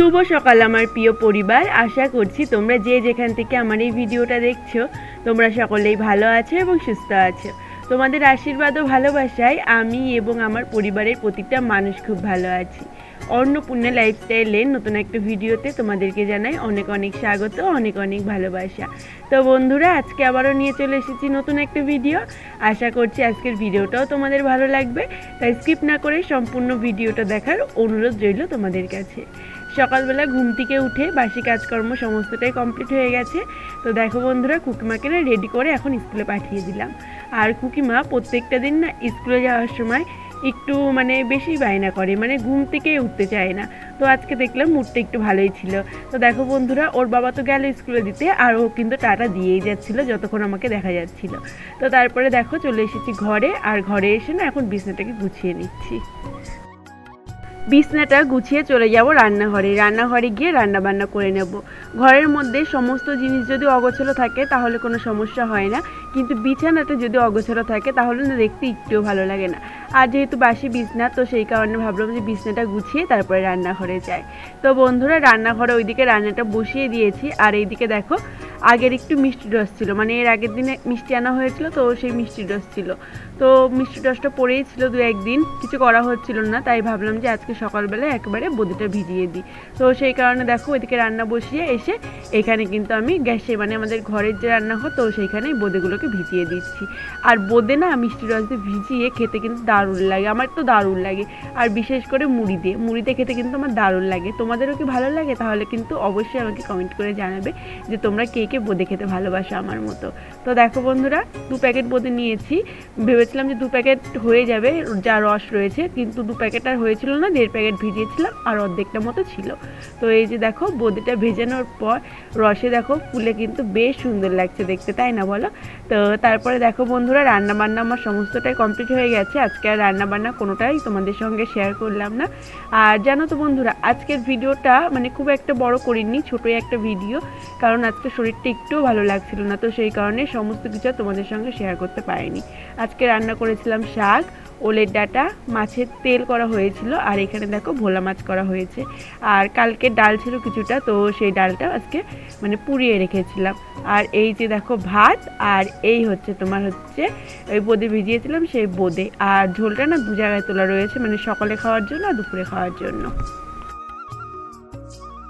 শুভ সকাল আমার প্রিয় পরিবার। আশা করছি তোমরা যে যেখান থেকে আমার এই ভিডিওটা দেখছ, তোমরা সকলেই ভালো আছো এবং সুস্থ আছো। তোমাদের আশীর্বাদ ও ভালোবাসায় আমি এবং আমার পরিবারের প্রতিটা মানুষ খুব ভালো আছি। অন্নপূর্ণা লাইফস্টাইলের নতুন একটা ভিডিওতে তোমাদেরকে জানাই অনেক অনেক স্বাগত, অনেক অনেক ভালোবাসা। তো বন্ধুরা, আজকে আবারও নিয়ে চলে এসেছি নতুন একটা ভিডিও। আশা করছি আজকের ভিডিওটাও তোমাদের ভালো লাগবে। তাই স্কিপ না করে সম্পূর্ণ ভিডিওটা দেখার অনুরোধ রইল তোমাদের কাছে। সকালবেলা ঘুম থেকে উঠে বাসি কাজকর্ম সমস্তটাই কমপ্লিট হয়ে গেছে। তো দেখো বন্ধুরা, কুকিমাকে না রেডি করে এখন স্কুলে পাঠিয়ে দিলাম। আর কুকিমা প্রত্যেকটা দিন না স্কুলে যাওয়ার সময় একটু মানে বেশি বায়না করে মানে ঘুম থেকে উঠতে চায় না। তো আজকে দেখলাম মুডটা একটু ভালোই ছিল। তো দেখো বন্ধুরা, ওর বাবা তো গেল স্কুলে দিতে, আর ও কিন্তু টাটা দিয়েই যাচ্ছিল যতক্ষণ আমাকে দেখা যাচ্ছিল। তো তারপরে দেখো চলে এসেছি ঘরে, আর ঘরে এসে না এখন বিছনাটাকে গুছিয়ে নিচ্ছি। বিছনাটা গুছিয়ে চলে যাব রান্নাঘরে। রান্নাঘরে গিয়ে রান্না বান্না করে নেব। ঘরের মধ্যে সমস্ত জিনিস যদি অগোছালো থাকে, তাহলে কোনো সমস্যা হয় না। কিন্তু বিছানাতে যদি অগোছালো থাকে, তাহলে না দেখতে একটুও ভালো লাগে না। আর যেহেতু বাসি বিছনা তো সেই কারণে ভাবলাম যে বিছনাটা গুছিয়ে তারপরে রান্নাঘরে যাই। তো বন্ধুরা, রান্নাঘরে ওইদিকে রান্নাটা বসিয়ে দিয়েছি। আর এইদিকে দেখো, আগের একটু মিষ্টি রস ছিল। মানে এর আগের দিনে মিষ্টি আনা হয়েছিল, তো সেই মিষ্টি রস ছিল। তো মিষ্টি রসটা পড়েই ছিল দু একদিন, কিছু করা হচ্ছিল না। তাই ভাবলাম যে আজকে সকালবেলা একেবারে বদিটা ভিজিয়ে দিই। তো সেই কারণে দেখো, ওইদিকে রান্না বসিয়ে এসে এখানে কিন্তু আমি গ্যাসে মানে আমাদের ঘরের যে রান্না হয়, তো সেইখানেই বোঁদেগুলোকে ভিজিয়ে দিচ্ছি। আর বোঁদে না মিষ্টি রস দিয়ে ভিজিয়ে খেতে কিন্তু দারুণ লাগে, আমার তো দারুণ লাগে। আর বিশেষ করে মুড়ি দিয়ে মুড়িতে খেতে কিন্তু আমার দারুণ লাগে। তোমাদেরও কি ভালো লাগে? তাহলে কিন্তু অবশ্যই আমাকে কমেন্ট করে জানাবে যে তোমরা কে কে বোঁদে খেতে ভালোবাসো আমার মতো। তো দেখো বন্ধুরা, দু প্যাকেট বোঁদে নিয়েছি। ভেবেছিলাম যে দু প্যাকেট হয়ে যাবে, যা রস রয়েছে, কিন্তু দু প্যাকেট আর হয়েছিল না, দেড় প্যাকেট ভিজিয়েছিলাম, আর অর্ধেকটা মতো ছিল। তো এই যে দেখো, বোঁদেটা ভেজানোর পর রসে দেখো, ফুলে কিন্তু বেশ সুন্দর লাগছে দেখতে, তাই না বলো? তো তারপরে দেখো বন্ধুরা রান্না বান্না আমার সমস্তটাই কমপ্লিট হয়ে গেছে। আজকে আর রান্না বান্না কোনোটাই তোমাদের সঙ্গে শেয়ার করলাম না। আর জানো তো বন্ধুরা, আজকের ভিডিওটা মানে খুব একটা বড় করিনি, ছোটোই একটা ভিডিও কারণ আজকে শরীরটা একটুও ভালো লাগছিল না, তো সেই কারণে সমস্ত কিছু তোমাদের সঙ্গে শেয়ার করতে পারিনি। আজকে রান্না করেছিলাম শাক ওলের ডাটা, মাছের তেল করা হয়েছিল, আর এখানে দেখো ভোলা মাছ করা হয়েছে। আর কালকে ডাল ছিল কিছুটা, তো সেই ডালটা আজকে মানে পুড়িয়ে রেখেছিলাম। আর এই যে দেখো ভাত, আর এই হচ্ছে তোমার হচ্ছে, ওই বোঁদে ভিজিয়েছিলাম সেই বোঁদে। আর ঝোলটা না দু জায়গায় তোলা রয়েছে মানে সকালে খাওয়ার জন্য আর দুপুরে খাওয়ার জন্য।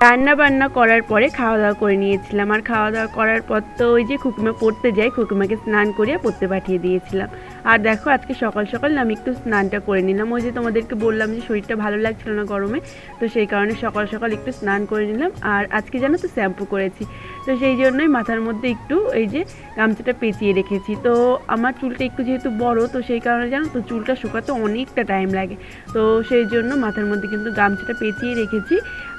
রান্না বান্না করার পরে খাওয়া দাওয়া করে নিয়েছিলাম। আর খাওয়া দাওয়া করার পর তো ওই যে খুকুমা পড়তে যাই খুকুমাকে স্নান করিয়ে পড়তে পাঠিয়ে দিয়েছিলাম। আর দেখো, আজকে সকাল সকাল আমি একটু স্নানটা করে নিলাম। ওই যে তোমাদেরকে বললাম যে শরীরটা ভালো লাগছিল না গরমে, তো সেই কারণে সকাল সকাল একটু স্নান করে নিলাম। আর আজকে জানো তো শ্যাম্পু করেছি, তো সেই জন্যই মাথার মধ্যে একটু এই যে গামছাটা পেঁচিয়ে রেখেছি। তো আমার চুলটা একটু যেহেতু বড়, তো সেই কারণে জানো তো চুলটা শুকাতে অনেকটা টাইম লাগে। তো সেই জন্য মাথার মধ্যে কিন্তু গামছাটা পেঁচিয়ে রেখেছি।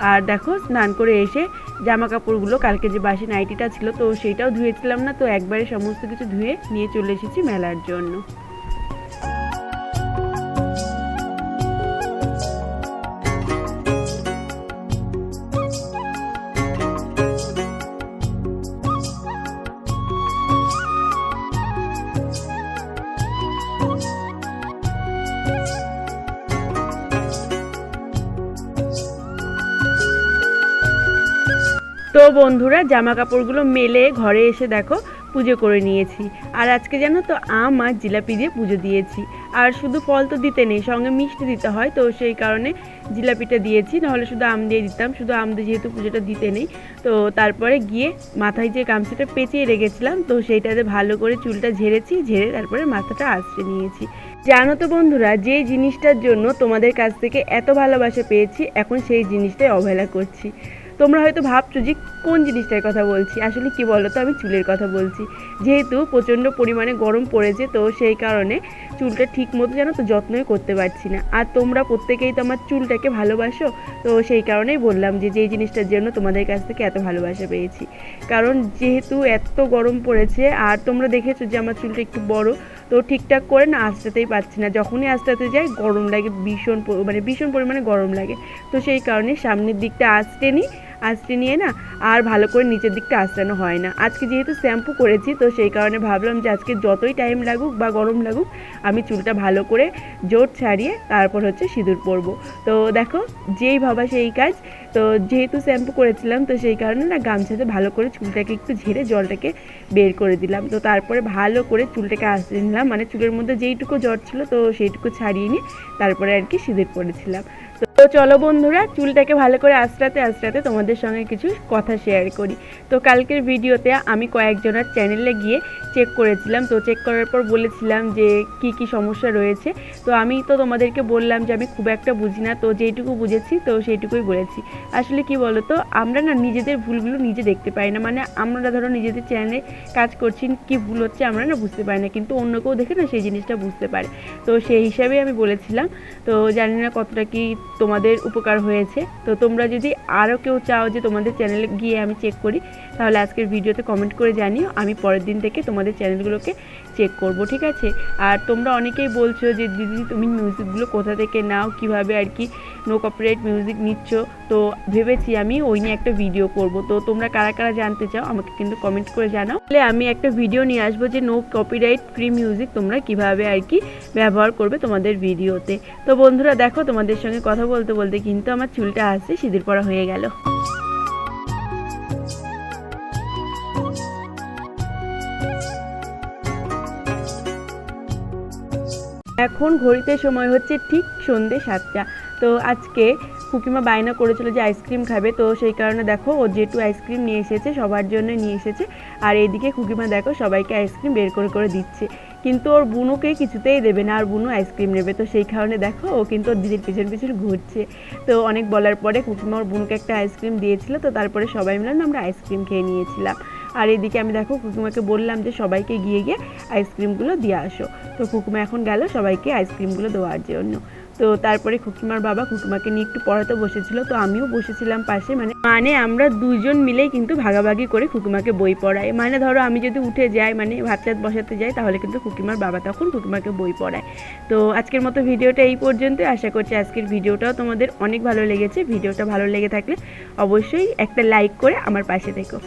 আর দেখো, স্নান করে এসে জামা কাপড়গুলো কালকে যে বাসি নাইটিটা ছিল, তো সেইটাও ধুয়েছিলাম না, তো একবারে সমস্ত কিছু ধুয়ে নিয়ে চলে এসেছি মেলার জন্য। বন্ধুরা জামা কাপড়গুলো মেলে ঘরে এসে দেখো, পুজো করে নিয়েছি। আর আজকে জানো তো আম আর জিলাপি দিয়ে পুজো দিয়েছি। আর শুধু ফল তো দিতে নেই, সঙ্গে মিষ্টি দিতে হয়, তো সেই কারণে জিলাপিটা দিয়েছি। নাহলে শুধু আম দিয়ে দিতাম, শুধু আম দিয়ে যেহেতু পুজোটা দিতে নেই, তো তারপরে গিয়ে মাথায় যে গামছাটা পেঁচিয়ে রেখেছিলাম, তো সেইটাতে ভালো করে চুলটা ঝেড়েছি, ঝেড়ে তারপরে মাথাটা আঁচড়ে নিয়েছি। জানো তো বন্ধুরা, যে জিনিসটার জন্য তোমাদের কাছ থেকে এত ভালোবাসা পেয়েছি, এখন সেই জিনিসটাই অবহেলা করছি। তোমরা হয়তো ভাবছ যে কোন জিনিসটার কথা বলছি? আসলে কি বলো তো আমি চুলের কথা বলছি। যেহেতু প্রচণ্ড পরিমাণে গরম পড়েছে, তো সেই কারণে চুলটা ঠিক মতো যেন তো যত্নই করতে পারছি না। আর তোমরা প্রত্যেকেই তো আমার চুলটাকে ভালোবাসো, তো সেই কারণেই বললাম যে যেই জিনিসটার জন্য তোমাদের কাছ থেকে এত ভালোবাসা পেয়েছি। কারণ যেহেতু এত গরম পড়েছে, আর তোমরা দেখেছ যে আমার চুলটা একটু বড়, তো ঠিকঠাক করে না আঁচড়াতেই পারছি না। যখনই আঁচড়াতে যাই, গরম লাগে, ভীষণ মানে ভীষণ পরিমাণে গরম লাগে। তো সেই কারণে সামনের দিকটা আঁচড়ে নিই আঁচড়ে নিয়ে না আর ভালো করে নিচের দিকটা আঁচড়ানো হয় না। আজকে যেহেতু শ্যাম্পু করেছি, তো সেই কারণে ভাবলাম যে আজকে যতই টাইম লাগুক বা গরম লাগুক, আমি চুলটা ভালো করে জোট ছাড়িয়ে তারপর হচ্ছে সিঁদুর পরবো। তো দেখো, যেই ভাবা সেই কাজ। তো যেহেতু শ্যাম্পু করেছিলাম, তো সেই কারণে না গামছাতে ভালো করে চুলটাকে একটু ঝেড়ে জলটাকে বের করে দিলাম। তো তারপরে ভালো করে চুলটাকে আসতে নিলাম। মানে চুলের মধ্যে যেইটুকু জ্বর ছিল, তো সেইটুকু ছাড়িয়ে নিয়ে তারপরে আর কি সিঁদুর পরেছিলাম। তো চলো বন্ধুরা, চুলটাকে ভালো করে আঁচড়াতে আঁচড়াতে তোমাদের সঙ্গে কিছু কথা শেয়ার করি। তো কালকের ভিডিওতে আমি কয়েকজনের চ্যানেলে গিয়ে চেক করেছিলাম। তো চেক করার পর বলেছিলাম যে কি কি সমস্যা রয়েছে। তো আমি তো তোমাদেরকে বললাম যে আমি খুব একটা বুঝি না। তো যেইটুকু বুঝেছি, তো সেইটুকুই বলেছি। আসলে কি বলো তো আমরা না নিজেদের ভুলগুলো নিজে দেখতে পাই না। মানে আমরা ধরো নিজেদের চ্যানেলে কাজ করছি, কি ভুল হচ্ছে আমরা না বুঝতে পারি না। কিন্তু অন্য কেউ দেখে না সেই জিনিসটা বুঝতে পারে। তো সেই হিসাবেই আমি বলেছিলাম। তো জানি না কতটা কি তোমাদের উপকার হয়েছে। তো তোমরা যদি আরও কেউ চাও যে তোমাদের চ্যানেলে গিয়ে আমি চেক করি, তাহলে আজকের ভিডিওতে কমেন্ট করে জানিও, আমি পরের দিন থেকে তোমাদের চ্যানেলগুলোকে চেক করব, ঠিক আছে? আর তোমরা অনেকেই বলছো যে, দিদি, তুমি মিউজিকগুলো কোথা থেকে নাও? কীভাবে আর কি নো কপিরাইট মিউজিক নিচ্ছ। তো ভেবেছি আমি ওই নিয়ে একটা ভিডিও করব। তো তোমরা কারা কারা জানতে চাও, আমাকে কিন্তু কমেন্ট করে জানাও। তাহলে আমি একটা ভিডিও নিয়ে আসব যে নো কপিরাইট ফ্রি মিউজিক তোমরা কীভাবে আর কি ব্যবহার করবে তোমাদের ভিডিওতে তো বন্ধুরা দেখো, তোমাদের সঙ্গে কথা বলতে বলতে কিন্তু আমার চুলটা আসছে, সিঁদুর পরা হয়ে গেল। এখন ঘড়িতে সময় হচ্ছে ঠিক সন্ধে সাতটা। তো আজকে কুকিমা বায়না করেছিল যে আইসক্রিম খাবে, তো সেই কারণে দেখো ও যেটু আইসক্রিম নিয়ে এসেছে, সবার জন্য নিয়ে এসেছে। আর এইদিকে কুকিমা দেখো সবাইকে আইসক্রিম বের করে করে দিচ্ছে। কিন্তু ওর বুনুকে কিছুতেই দেবে না, আর বুনু আইসক্রিম নেবে। তো সেই কারণে দেখো ও কিন্তু ওর দিদির পিছন পিছন ঘুরছে। তো অনেক বলার পরে কুকিমা ওর বুনুকে একটা আইসক্রিম দিয়েছিল, তো তারপরে সবাই মিলে না আমরা আইসক্রিম খেয়ে নিয়েছিলাম। আর এদিকে আমি দেখো কুকুমাকে বললাম যে সবাইকে গিয়ে গিয়ে আইসক্রিমগুলো দিয়ে আসো। তো কুকুমা এখন গেল সবাইকে আইসক্রিমগুলো দেওয়ার জন্য। তো তারপরে খুকিমার বাবা খুকুমাকে নিয়ে একটু পড়াতে বসেছিল, তো আমিও বসেছিলাম পাশে। মানে মানে আমরা দুজন মিলেই কিন্তু ভাগাভাগি করে খুকুমাকে বই পড়াই। মানে ধরো আমি যদি উঠে যাই মানে ভাত টাত বসাতে যাই, তাহলে কিন্তু খুকিমার বাবা তখন খুকুমাকে বই পড়ায়। তো আজকের মতো ভিডিওটা এই পর্যন্ত আশা করছি আজকের ভিডিওটাও তোমাদের অনেক ভালো লেগেছে। ভিডিওটা ভালো লেগে থাকলে অবশ্যই একটা লাইক করে আমার পাশে থেকো।